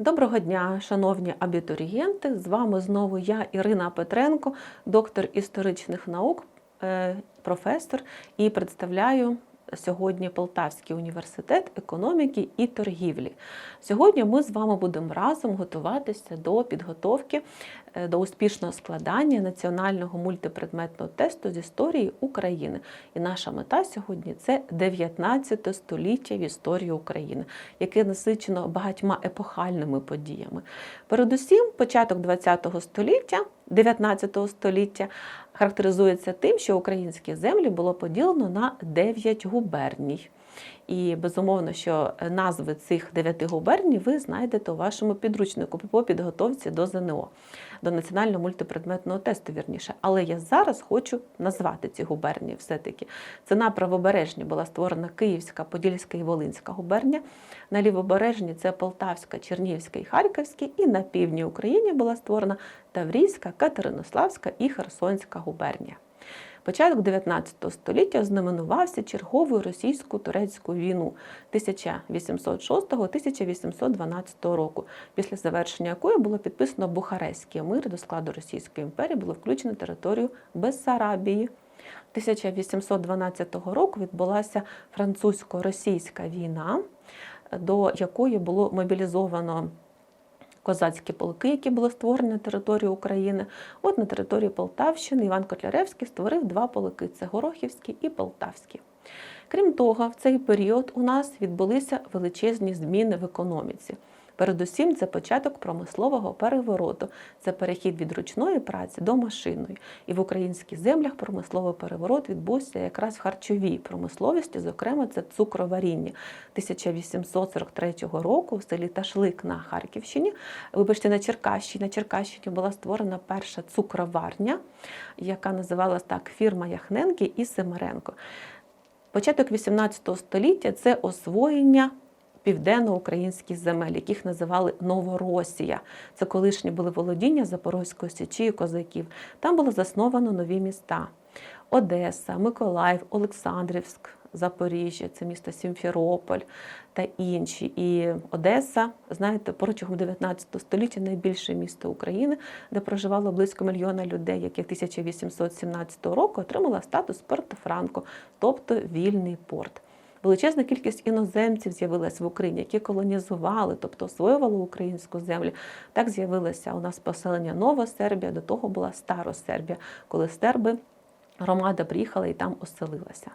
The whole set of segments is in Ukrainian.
Доброго дня, шановні абітурієнти! З вами знову я, Ірина Петренко, доктор історичних наук, е, професор, і представляю сьогодні Полтавський університет економіки і торгівлі. Сьогодні ми з вами будемо разом готуватися до підготовки е, до успішного складання національного мультипредметного тесту з історії України. І наша мета сьогодні це 19 століття в історії України, яке насичено багатьма епохальними подіями. Передусім, початок 20 століття. 19 століття характеризується тим, що українські землі було поділено на 9 губерній. І безумовно, що назви цих дев'яти губерній ви знайдете у вашому підручнику по підготовці до ЗНО, до національного мультипредметного тесту, вірніше. Але я зараз хочу назвати ці губернії все-таки. Це на правобережні була створена Київська, Подільська і Волинська губернія. На лівобережні це Полтавська, Чернігівська і Харківська, і на півдні України була створена Таврійська, Катеринославська і Херсонська губернія. Початок 19 століття знаменувався черговою російсько-турецькою війну 1806-1812 року, після завершення якої було підписано Бухарестський мир до складу Російської імперії було включено територію Бессарабії. 1812 року відбулася французько-російська війна, до якої було мобілізовано козацькі полки, які були створені на території України. От на території Полтавщини Іван Котляревський створив два полки це Горохівський і Полтавський. Крім того, в цей період у нас відбулися величезні зміни в економіці. Передусім, це початок промислового перевороту, це перехід від ручної праці до машинної. І в українських землях промисловий переворот відбувся якраз в харчовій промисловості, зокрема, це цукроваріння 1843 року в селі Ташлик на Харківщині. Вибачте, на Черкащині. На Черкащині була створена перша цукроварня, яка називалась так фірма Яхненки і Семеренко. Початок 18 століття це освоєння південно-українських земель, яких називали Новоросія. Це колишні були володіння Запорозької січі і козаків. Там було засновано нові міста: Одеса, Миколаїв, Олександрівськ. Запоріжжя, це місто Сімферополь та інші. І Одеса, знаєте, протягом 19 століття найбільше місто України, де проживало близько мільйона людей, яке 1817 року отримала статус Порто-Франко, тобто вільний порт. Величезна кількість іноземців з'явилася в Україні, які колонізували, тобто освоювали українську землю. Так з'явилося у нас поселення Нова Сербія, до того була Старосербія, коли серби громада приїхала і там оселилася.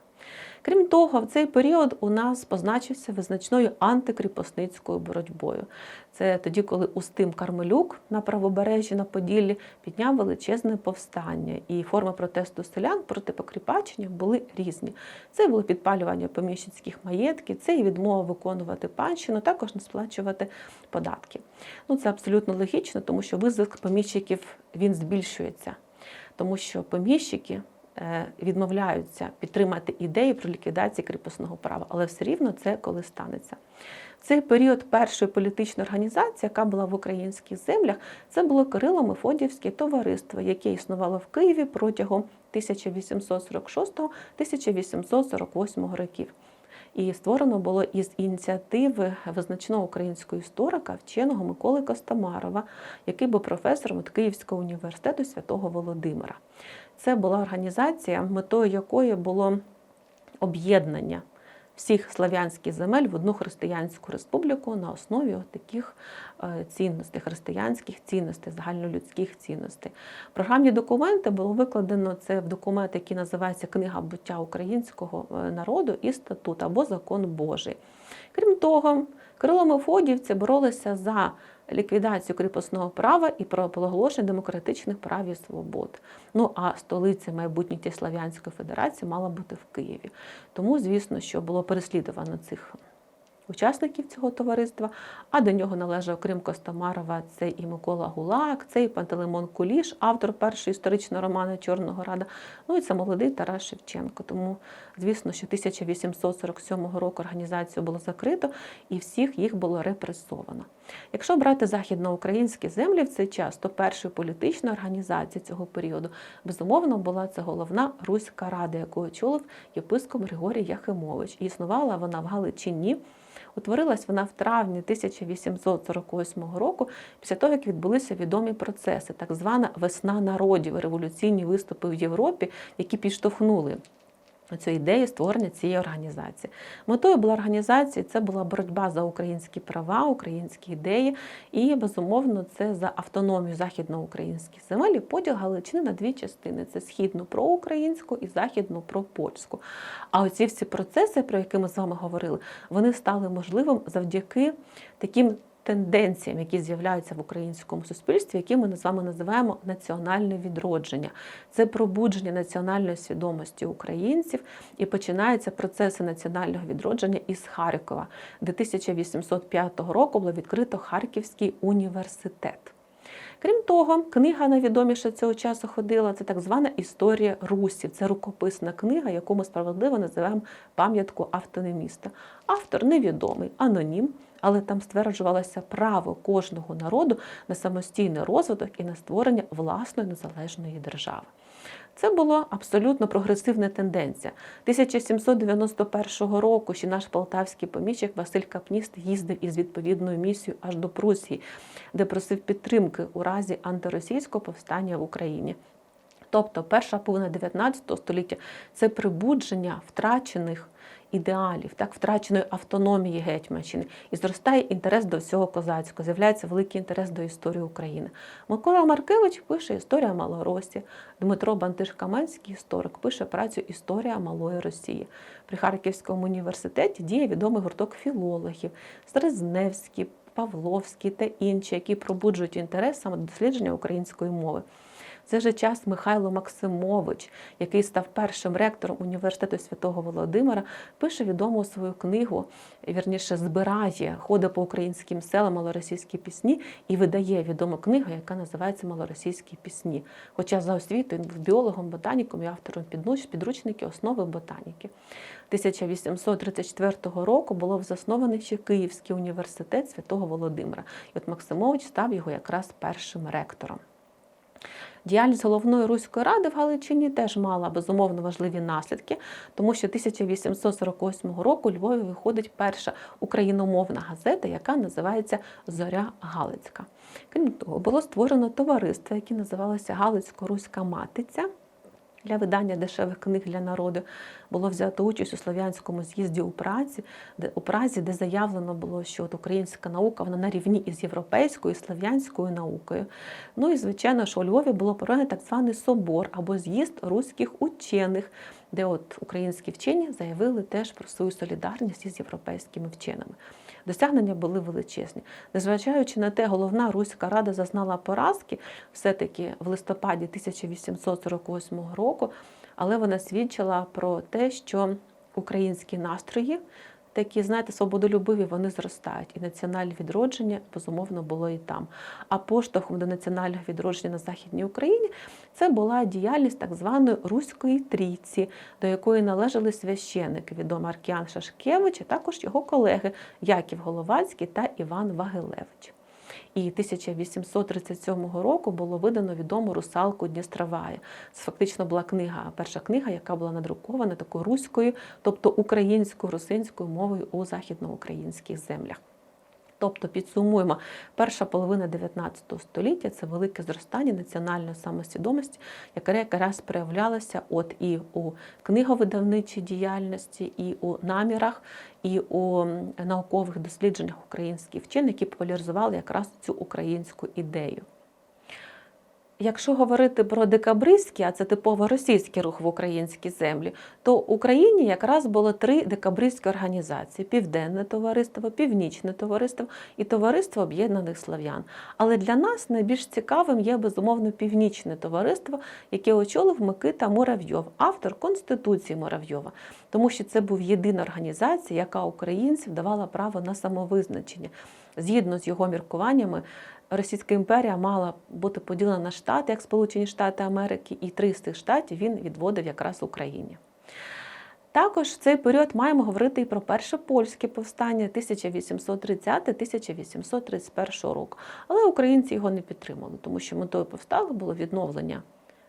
Крім того, в цей період у нас позначився визначною антикріпосницькою боротьбою. Це тоді, коли Устим Кармелюк на правобережжі на Поділлі підняв величезне повстання, і форми протесту селян проти покріпачення були різні. Це було підпалювання поміщицьких маєтків, це і відмова виконувати панщину, також не сплачувати податки. Ну це абсолютно логічно, тому що визик поміщиків він збільшується, тому що поміщики. Е, відмовляються підтримати ідеї про ліквідацію кріпосного права, але все рівно це коли станеться. Цей період першої політичної організації, яка була в українських землях, це було Кирило-Мефодіївське товариство, яке існувало в Києві протягом 1846-1848 років. І створено було із ініціативи визначного українського історика, вченого Миколи Костомарова, який був професором від Київського університету святого Володимира. Це була організація, метою якої було об'єднання всіх слав'янських земель в одну християнську республіку на основі таких е, цінностей, християнських цінностей, загальнолюдських цінностей. Програмні документи було викладено це в документ, який називається Книга буття українського е, народу і статут або закон Божий. Крім того, Кирило Мефодіївці боролися за ліквідацію кріпосного права і про проголошення демократичних прав і свобод. Ну а столиця майбутньої Слов'янської Федерації мала бути в Києві. Тому, звісно, що було переслідувано цих учасників цього товариства, а до нього належав Крим Костомарова, це і Микола Гулак, це і Пантелеймон Куліш, автор першого історичного роману Чорного Рада. Ну і це молодий Тарас Шевченко. Тому, звісно, що 1847 року організацію було закрито і всіх їх було репресовано. Якщо брати західноукраїнські землі в цей час, то першою політичною організацією цього періоду безумовно була це головна Руська Рада, яку очолив єпископ Григорій Яхимович. І існувала вона в Галичині Утворилась вона в травні 1848 року, після того, як відбулися відомі процеси, так звана весна народів, революційні виступи в Європі, які підштовхнули цю ідею створення цієї організації. Метою була організації, це була боротьба за українські права, українські ідеї, і безумовно це за автономію західноукраїнських земель і поділ Галичини на дві частини: це східну проукраїнську і західну пропольську. А оці всі процеси, про які ми з вами говорили, вони стали можливим завдяки таким тенденціям, які з'являються в українському суспільстві, які ми з вами називаємо національне відродження. Це пробудження національної свідомості українців і починаються процеси національного відродження із Харкова, де 1805 року було відкрито Харківський університет. Крім того, книга найвідоміша цього часу ходила це так звана історія русів. Це рукописна книга, яку ми справедливо називаємо пам'ятку автономіста. Автор невідомий, анонім, але там стверджувалося право кожного народу на самостійний розвиток і на створення власної незалежної держави. Це була абсолютно прогресивна тенденція. 1791 року ще наш полтавський помічник Василь Капніст їздив із відповідною місією аж до Прусії, де просив підтримки у разі антиросійського повстання в Україні. Тобто перша половина 19 століття це прибудження втрачених ідеалів, так втраченої автономії Гетьманщини, і зростає інтерес до всього козацького, з'являється великий інтерес до історії України. Микола Маркевич пише Історія Малоросії, Дмитро Бантиш-Каменський історик пише працю Історія Малої Росії. При Харківському університеті діє відомий гурток філологів Стрезневський, Павловський та інші, які пробуджують інтерес саме до дослідження української мови. В цей же час Михайло Максимович, який став першим ректором університету святого Володимира, пише відому свою книгу, вірніше збирає ходи по українським селам малоросійські пісні і видає відому книгу, яка називається Малоросійські пісні. Хоча за освітою він був біологом, ботаніком і автором підручників основи ботаніки. 1834 року було заснований ще Київський університет святого Володимира. І от Максимович став його якраз першим ректором. Діяльність головної руської ради в Галичині теж мала безумовно важливі наслідки, тому що 1848 року у Львові виходить перша україномовна газета, яка називається Зоря Галицька. Крім того, було створено товариство, яке називалося Галицько-Руська Матиця для видання дешевих книг для народу було взято участь у слов'янському з'їзді у Празі, де у Празі, де заявлено було, що от українська наука вона на рівні із європейською і слов'янською наукою. Ну і звичайно, що у Львові було проведено так званий собор або з'їзд руських учених, де от українські вчені заявили теж про свою солідарність із європейськими вченими. Досягнення були величезні. Незважаючи на те, головна Руська рада зазнала поразки все-таки в листопаді 1848 року, але вона свідчила про те, що українські настрої такі, знаєте, свободолюбиві, вони зростають. І національне відродження, безумовно, було і там. А поштовхом до національного відродження на Західній Україні це була діяльність так званої Руської трійці, до якої належали священики, відомий Аркіан Шашкевич, а також його колеги Яків Головацький та Іван Вагилевич. І 1837 року було видано відому русалку Дністровая. Це фактично була книга, перша книга, яка була надрукована такою руською, тобто українською русинською мовою у західноукраїнських землях. Тобто підсумуємо, перша половина 19 століття це велике зростання національної самосвідомості, яке якраз проявлялося от і у книговидавничій діяльності, і у намірах, і у наукових дослідженнях українських вчених, які популяризували якраз цю українську ідею. Якщо говорити про декабристський, а це типово російський рух в українській землі, то в Україні якраз було три декабристські організації: Південне товариство, Північне товариство і Товариство Об'єднаних Слов'ян. Але для нас найбільш цікавим є безумовно північне товариство, яке очолив Микита Муравйов, автор Конституції Муравйова, тому що це був єдина організація, яка українців давала право на самовизначення. Згідно з його міркуваннями, Російська імперія мала бути поділена на штати, як Сполучені Штати Америки, і три з цих штатів він відводив якраз Україні. Також в цей період маємо говорити і про перше польське повстання 1830-1831 року. Але українці його не підтримали, тому що метою повстали було відновлення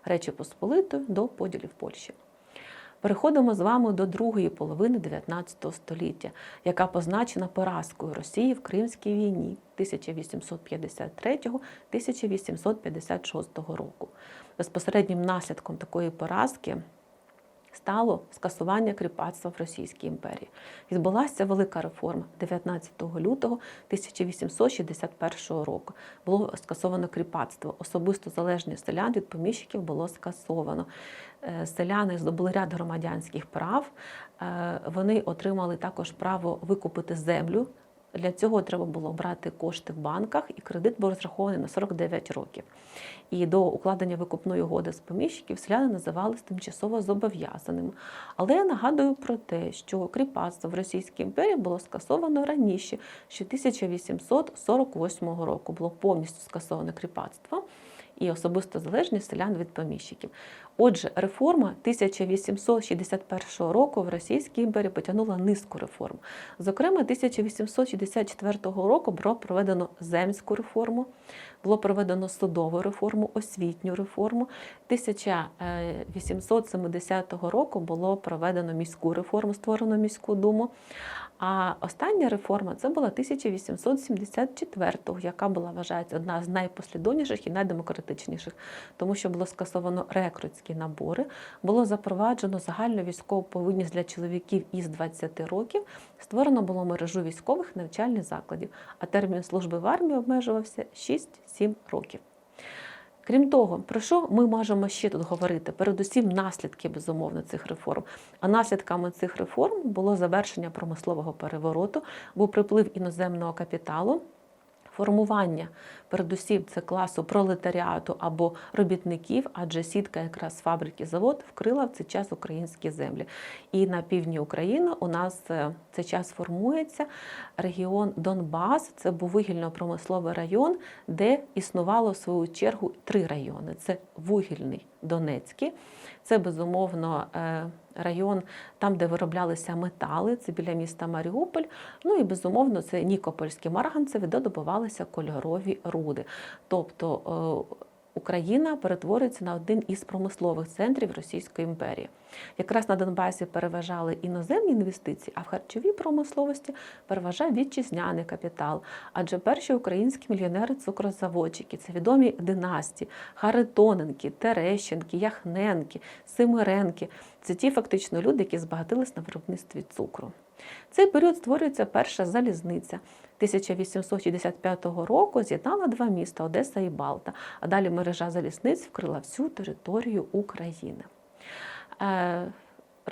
Речі Посполитої до поділів Польщі. Переходимо з вами до другої половини 19 століття, яка позначена поразкою Росії в Кримській війні 1853-1856 року. Безпосереднім наслідком такої поразки стало скасування кріпацтва в Російській імперії. Відбулася велика реформа 19 лютого 1861 року. Було скасовано кріпацтво. Особисто залежність селян від поміщиків було скасовано. Е, Селяни здобули ряд громадянських прав. Е, Вони отримали також право викупити землю. Для цього треба було брати кошти в банках, і кредит був розрахований на 49 років. І до укладення викупної угоди з поміщиків селяни називались тимчасово зобов'язаними. Але я нагадую про те, що кріпацтво в Російській імперії було скасовано раніше, ще 1848 року було повністю скасоване кріпацтво і особиста залежність селян від поміщиків. Отже, реформа 1861 року в Російській імперії потягнула низку реформ. Зокрема, 1864 року було проведено земську реформу, було проведено судову реформу, освітню реформу. 1870 року було проведено міську реформу, створено міську думу. А остання реформа це була 1874-го, яка була вважається одна з найпослідовніших і найдемократичніших, тому що було скасовано рекрутські набори, було запроваджено загальну військову повинність для чоловіків із 20 років, створено було мережу військових навчальних закладів, а термін служби в армії обмежувався 6-7 років. Крім того, про що ми можемо ще тут говорити? Передусім, наслідки безумовно цих реформ. А наслідками цих реформ було завершення промислового перевороту, був приплив іноземного капіталу. Формування, передусім, це класу пролетаріату або робітників, адже сітка якраз фабрики завод вкрила в цей час українські землі. І на півдні України у нас е, цей час формується регіон Донбас. Це був вугільно-промисловий район, де існувало в свою чергу три райони: це вугільний Донецький, це безумовно е, район, там, де вироблялися метали, це біля міста Маріуполь. Ну і безумовно, це Нікопольські Марганцеві, де добувалися кольорові руди. Тобто е, Україна перетворюється на один із промислових центрів Російської імперії. Якраз на Донбасі переважали іноземні інвестиції, а в харчовій промисловості переважав вітчизняний капітал. Адже перші українські мільйонери-цукрозаводчики це відомі династії Харитоненки, Терещенки, Яхненки, Семиренки. Це ті фактично люди, які збагатились на виробництві цукру. Цей період створюється перша залізниця. 1865 року з'єднала два міста Одеса і Балта, а далі мережа залізниць вкрила всю територію України.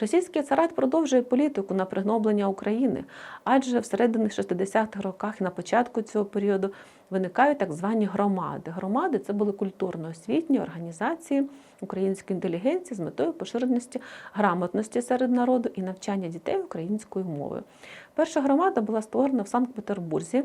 Російський царат продовжує політику на пригноблення України, адже всередині 60-х роках і на початку цього періоду виникають так звані громади. Громади це були культурно-освітні організації української інтелігенції з метою поширеності грамотності серед народу і навчання дітей українською мовою. Перша громада була створена в Санкт-Петербурзі.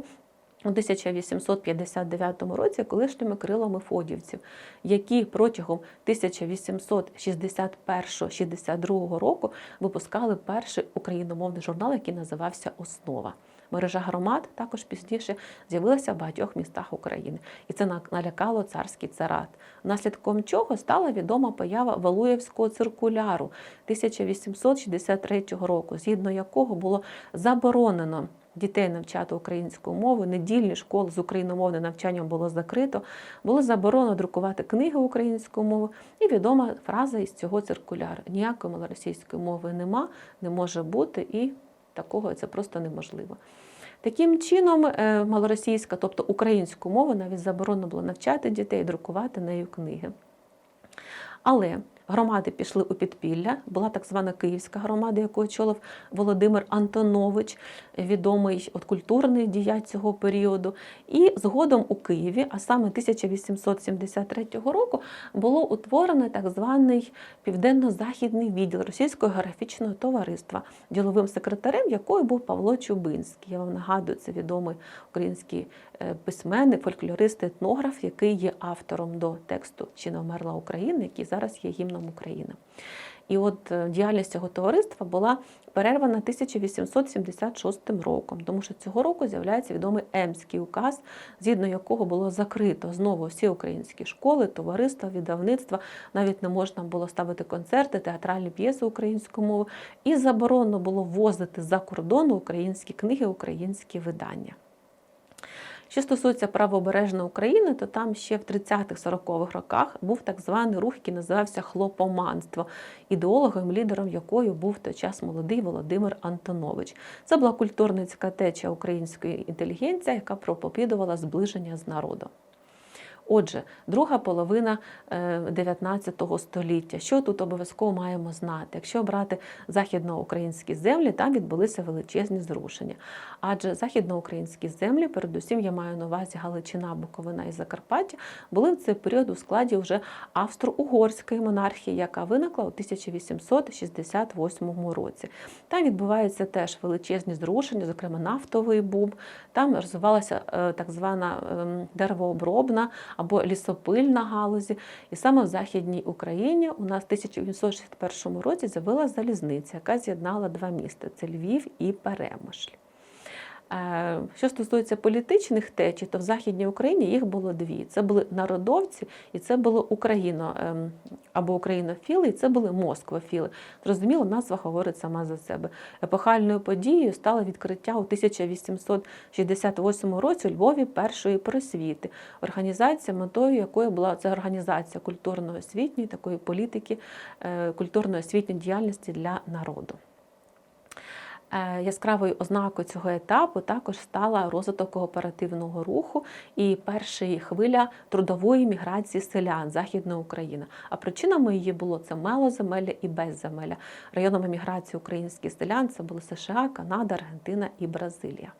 У 1859 році колишніми крилами фодівців, які протягом 1861-62 року випускали перший україномовний журнал, який називався Основа. Мережа громад також пізніше з'явилася в багатьох містах України, і це налякало царський царат. Наслідком чого стала відома поява Валуєвського циркуляру 1863 року, згідно якого було заборонено дітей навчати українську мову, недільні школи з україномовним навчанням було закрито, було заборонено друкувати книги українською мовою. І відома фраза із цього циркуляру: ніякої малоросійської мови нема, не може бути, і такого це просто неможливо. Таким чином, е, малоросійська, тобто українську мову, навіть заборонено було навчати дітей, друкувати нею книги. Але Громади пішли у підпілля. Була так звана Київська громада, яку очолив Володимир Антонович, відомий от культурний діяч цього періоду. І згодом у Києві, а саме 1873 року, було утворено так званий південно-західний відділ Російського географічного товариства, діловим секретарем якої був Павло Чубинський. Я вам нагадую, це відомий український е, письменник, фольклорист, етнограф, який є автором до тексту Чи не вмерла Україна, який зараз є гімном законом України. І от е, діяльність цього товариства була перервана 1876 роком, тому що цього року з'являється відомий Емський указ, згідно якого було закрито знову всі українські школи, товариства, видавництва. Навіть не можна було ставити концерти, театральні п'єси українською мовою, і заборонено було ввозити за кордону українські книги, українські видання. Що стосується правобережної України, то там ще в 30-40-х роках був так званий рух, який називався хлопоманство, ідеологом, лідером якої був той час молодий Володимир Антонович. Це була культурницька теча української інтелігенції, яка проповідувала зближення з народом. Отже, друга половина 19 століття. Що тут обов'язково маємо знати? Якщо брати західноукраїнські землі, там відбулися величезні зрушення. Адже західноукраїнські землі, передусім, я маю на увазі Галичина, Буковина і Закарпаття, були в цей період у складі вже австро-угорської монархії, яка виникла у 1868 році. Там відбуваються теж величезні зрушення, зокрема нафтовий бум. Там розвивалася е, так звана ем, деревообробна або лісопильна галузі. І саме в Західній Україні у нас в 1861 році з'явилася залізниця, яка з'єднала два міста це Львів і Перемишль. Е, що стосується політичних течій, то в Західній Україні їх було дві. Це були народовці, і це були Україно ем, або українофіли, і це були москвофіли. Зрозуміло, назва говорить сама за себе. Епохальною подією стало відкриття у 1868 році у Львові першої просвіти, організація, метою якої була це організація культурно-освітньої такої політики, е, культурно-освітньої діяльності для народу. Е, яскравою ознакою цього етапу також стала розвиток кооперативного руху і перша хвиля трудової міграції селян Західної України. А причинами її було це малоземелля і безземелля. Районами міграції українських селян це були США, Канада, Аргентина і Бразилія.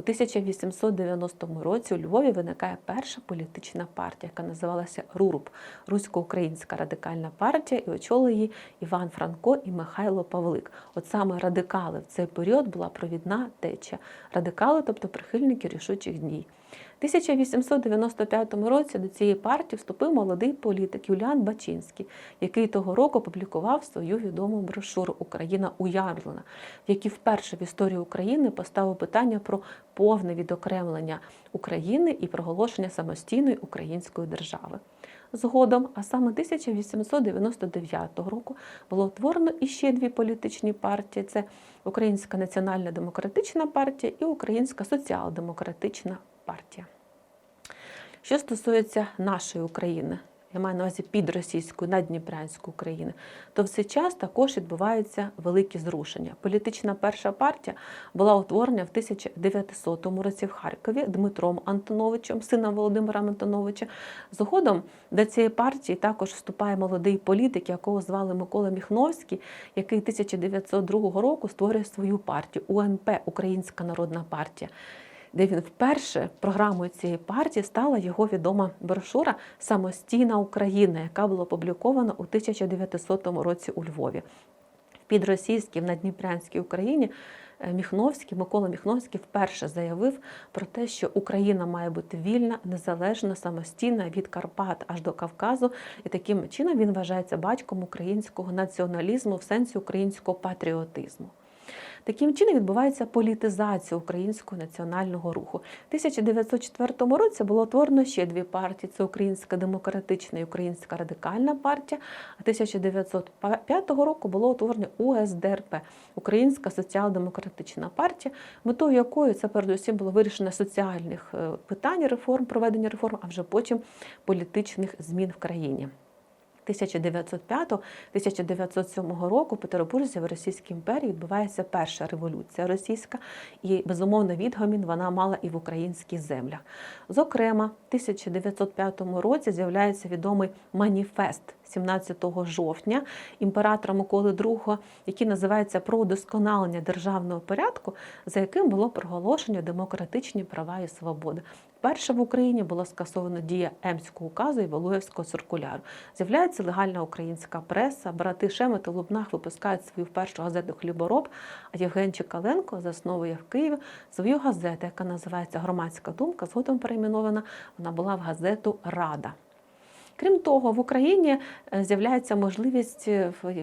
У 1890 році у Львові виникає перша політична партія, яка називалася РУРБ Русько-Українська радикальна партія, і очолили її Іван Франко і Михайло Павлик. От саме радикали в цей період була провідна теча. Радикали, тобто прихильники рішучих дій. 1895 році до цієї партії вступив молодий політик Юліан Бачинський, який того року опублікував свою відому брошуру Україна уявлена, в якій вперше в історії України поставив питання про повне відокремлення України і проголошення самостійної української держави. Згодом, а саме 1899 року, було утворено іще дві політичні партії: це Українська національна демократична партія і Українська соціал-демократична. Що стосується нашої України, я маю на увазі під російською наддніпрянську України, то в цей час також відбуваються великі зрушення. Політична перша партія була утворена в 1900 році в Харкові Дмитром Антоновичем, сином Володимира Антоновича. Згодом до цієї партії також вступає молодий політик, якого звали Микола Міхновський, який 1902 року створює свою партію УНП Українська Народна партія де він вперше програмою цієї партії стала його відома брошура Самостійна Україна, яка була опублікована у 1900 році у Львові. В підросійській в Надніпрянській Україні е, Міхновський, Микола Міхновський вперше заявив про те, що Україна має бути вільна, незалежна, самостійна від Карпат аж до Кавказу, і таким чином він вважається батьком українського націоналізму в сенсі українського патріотизму. Таким чином відбувається політизація українського національного руху. У 1904 році було утворено ще дві партії: це Українська демократична і Українська радикальна партія. А 1905 року було утворено УСДРП Українська соціал-демократична партія, метою якої це передусім було вирішення соціальних е, питань реформ, проведення реформ, а вже потім політичних змін в країні. 1905-1907 року в Петербурзі в Російській імперії відбувається перша революція російська, і безумовно відгомін вона мала і в українських землях. Зокрема, в 1905 році з'являється відомий маніфест 17 жовтня імператора Миколи II, який називається про удосконалення державного порядку, за яким було проголошено демократичні права і свободи. Перше в Україні була скасована дія Емського указу і Валуєвського циркуляру. З'являється легальна українська преса. Брати Шемет і Лубнах випускають свою першу газету Хлібороб. А Євген Чекаленко засновує в Києві свою газету, яка називається Громадська думка. Згодом перейменована. Вона була в газету Рада. Крім того, в Україні е, з'являється можливість е, в,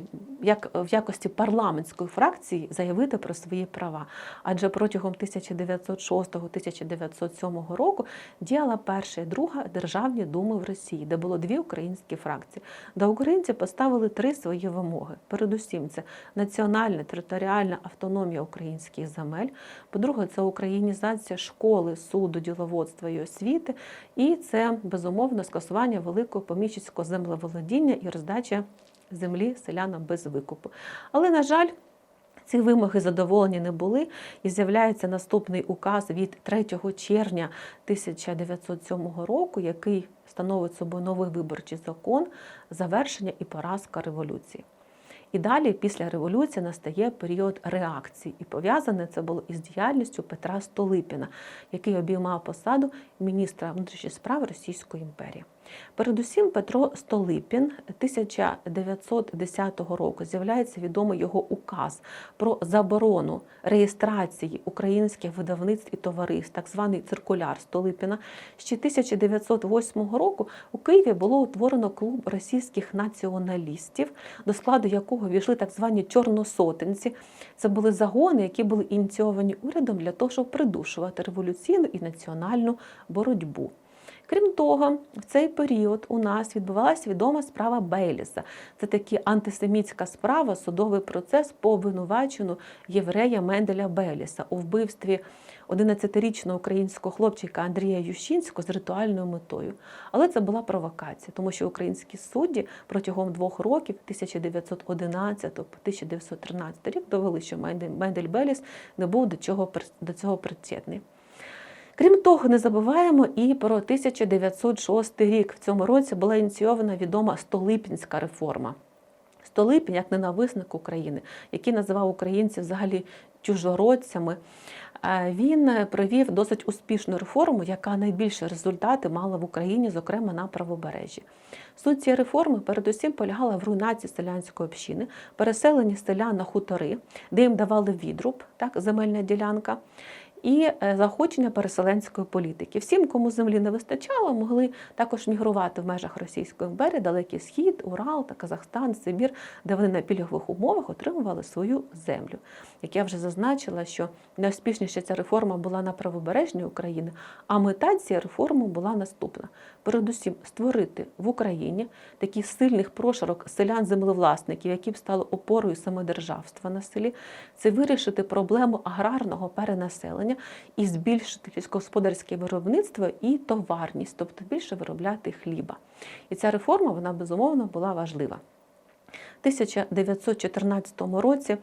як, в якості парламентської фракції заявити про свої права. Адже протягом 1906-1907 року діяла перша і друга державні думи в Росії, де було дві українські фракції, де українці поставили три свої вимоги. Передусім, це національна територіальна автономія українських земель. По-друге, це українізація школи, суду, діловодства і освіти. І це безумовно скасування великого поміщицького землеволодіння і роздача землі селянам без викупу. Але, на жаль, ці вимоги задоволені не були, і з'являється наступний указ від 3 червня 1907 року, який становить собою новий виборчий закон, завершення і поразка революції. І далі, після революції, настає період реакції, і пов'язане це було із діяльністю Петра Столипіна, який обіймав посаду міністра внутрішніх справ Російської імперії. Передусім, Петро Столипін 1910 року з'являється відомий його указ про заборону реєстрації українських видавництв і товариств, так званий циркуляр Столипіна. Ще 1908 року у Києві було утворено клуб російських націоналістів, до складу якого війшли так звані чорносотенці. Це були загони, які були ініційовані урядом для того, щоб придушувати революційну і національну боротьбу. Крім того, в цей період у нас відбувалася відома справа Бейліса. Це таки антисемітська справа, судовий процес по обвинувачену єврея Менделя Бейліса у вбивстві 11-річного українського хлопчика Андрія Ющинського з ритуальною метою. Але це була провокація, тому що українські судді протягом двох років, 1911 по 1913 рік, довели, що Мендель Беліс не був до, чого, до цього причетний. Крім того, не забуваємо і про 1906 рік. В цьому році була ініційована відома Столипінська реформа. Столипін, як ненависник України, який називав українців взагалі чужородцями, він провів досить успішну реформу, яка найбільші результати мала в Україні, зокрема на правобережжі. Суть цієї реформи, передусім, полягала в руйнації селянської общини, переселенні селян на хутори, де їм давали відруб, так, земельна ділянка і е, заохочення переселенської політики. Всім, кому землі не вистачало, могли також мігрувати в межах Російської імперії, Далекий Схід, Урал та Казахстан, Сибір, де вони на пільгових умовах отримували свою землю. Як я вже зазначила, що найуспішніша ця реформа була на правобережній Україні, а мета цієї реформи була наступна: передусім створити в Україні такий сильних прошарок селян-землевласників, які б стали опорою самодержавства на селі, це вирішити проблему аграрного перенаселення і збільшити сільськогосподарське виробництво і товарність, тобто більше виробляти хліба. І ця реформа вона безумовно була важлива. У 1914 році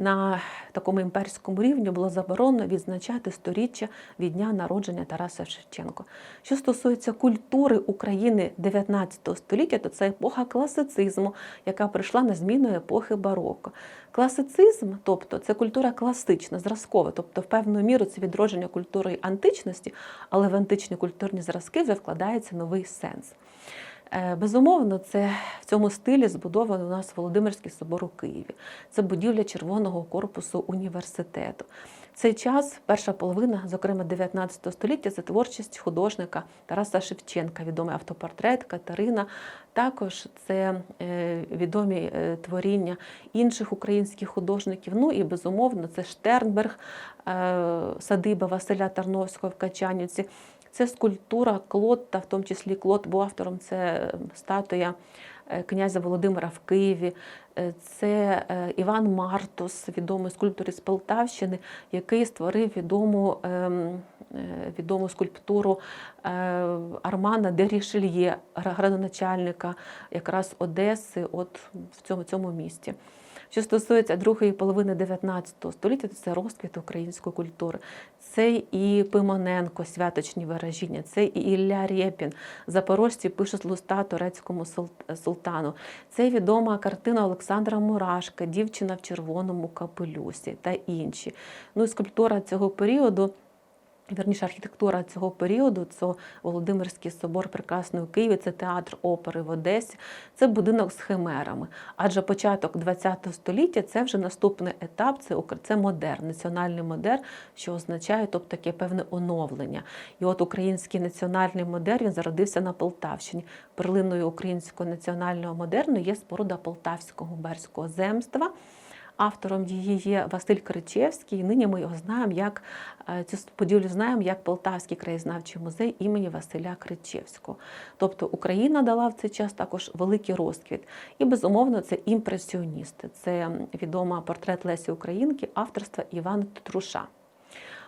на такому імперському рівні було заборонено відзначати сторіччя від дня народження Тараса Шевченко. Що стосується культури України 19 століття, то це епоха класицизму, яка прийшла на зміну епохи бароко. Класицизм, тобто це культура класична, зразкова, тобто в певну міру це відродження культури античності, але в античні культурні зразки вже вкладається новий сенс. Е, безумовно, це в цьому стилі збудований у нас Володимирський собор у Києві. Це будівля Червоного корпусу університету. Цей час, перша половина, зокрема 19 століття, це творчість художника Тараса Шевченка, відомий автопортрет Катерина. Також це е, відомі е, творіння інших українських художників. Ну і безумовно, це Штернберг, садиба Василя Тарновського в Качанівці. Це скульптура Клод, та в тому числі Клод був автором це статуя е, князя Володимира в Києві. Е, це е, Іван Мартус, відомий скульптор з Полтавщини, який створив відому ем, відому скульптуру Армана де Рішельє, градоначальника якраз Одеси, от в цьому, цьому місті. Що стосується другої половини 19 століття, то це розквіт української культури. Це і Пимоненко, святочні виражіння, це і Ілля Рєпін. Запорожці пишуть луста турецькому султану. Це відома картина Олександра Мурашка, дівчина в червоному капелюсі та інші. Ну і скульптура цього періоду. Вірніше, архітектура цього періоду це Володимирський собор Прекрасної Києві, це театр опери в Одесі, це будинок з химерами. Адже початок ХХ століття це вже наступний етап, це, це модерн, національний модерн, що означає тобто, таке певне оновлення. І от український національний модерн він зародився на Полтавщині. Перлиною українського національного модерну є споруда Полтавського губерського земства. Автором її є Василь Кричевський. Нині ми його знаємо як е, цю поділю знаємо як Полтавський краєзнавчий музей імені Василя Кричевського. Тобто Україна дала в цей час також великий розквіт. І безумовно це імпресіоністи. Це відома портрет Лесі Українки авторства Івана Труша.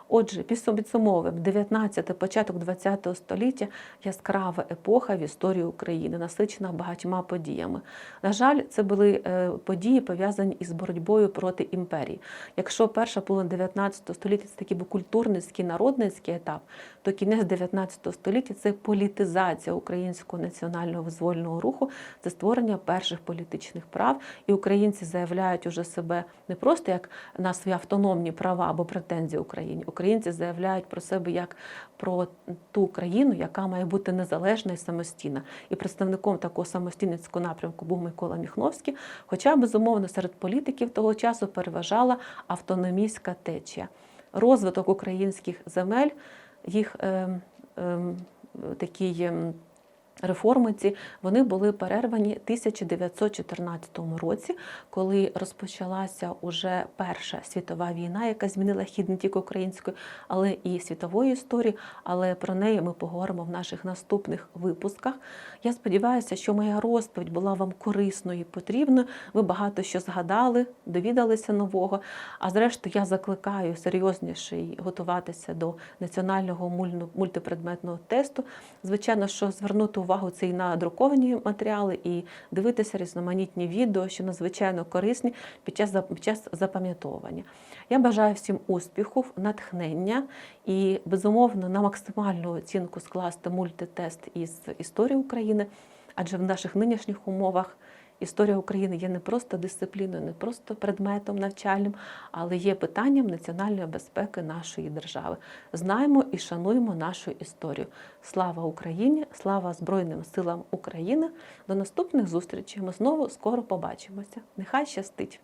Отже, підсумовуємо 19 початок 20 століття яскрава епоха в історії України, насичена багатьма подіями. На жаль, це були е, події пов'язані із боротьбою проти імперії. Якщо перша половина 19 століття це такий був культурницький народницький етап, то кінець 19 століття це політизація українського національного визвольного руху, це створення перших політичних прав, і українці заявляють уже себе не просто як на свої автономні права або претензії Україні. Українці заявляють про себе як про ту країну, яка має бути незалежна і самостійна. І представником такого самостійницького напрямку був Микола Міхновський. Хоча, безумовно, серед політиків того часу переважала автономійська течія. Розвиток українських земель, їх е, е, такі. Реформи ці вони були перервані в 1914 році, коли розпочалася уже Перша світова війна, яка змінила хід не тільки української, але і світової історії. Але про неї ми поговоримо в наших наступних випусках. Я сподіваюся, що моя розповідь була вам корисною і потрібною. Ви багато що згадали, довідалися нового. А зрештою, я закликаю серйозніше готуватися до національного мультипредметного тесту. Звичайно, що звернути увагу це і на друковані матеріали, і дивитися різноманітні відео, що надзвичайно корисні під час, під час запам'ятовування. Я бажаю всім успіху, натхнення і, безумовно, на максимальну оцінку скласти мультитест із історії України, адже в наших нинішніх умовах. Історія України є не просто дисципліною, не просто предметом навчальним, але є питанням національної безпеки нашої держави. Знаємо і шануємо нашу історію. Слава Україні! Слава Збройним силам України! До наступних зустрічей. Ми знову скоро побачимося. Нехай щастить!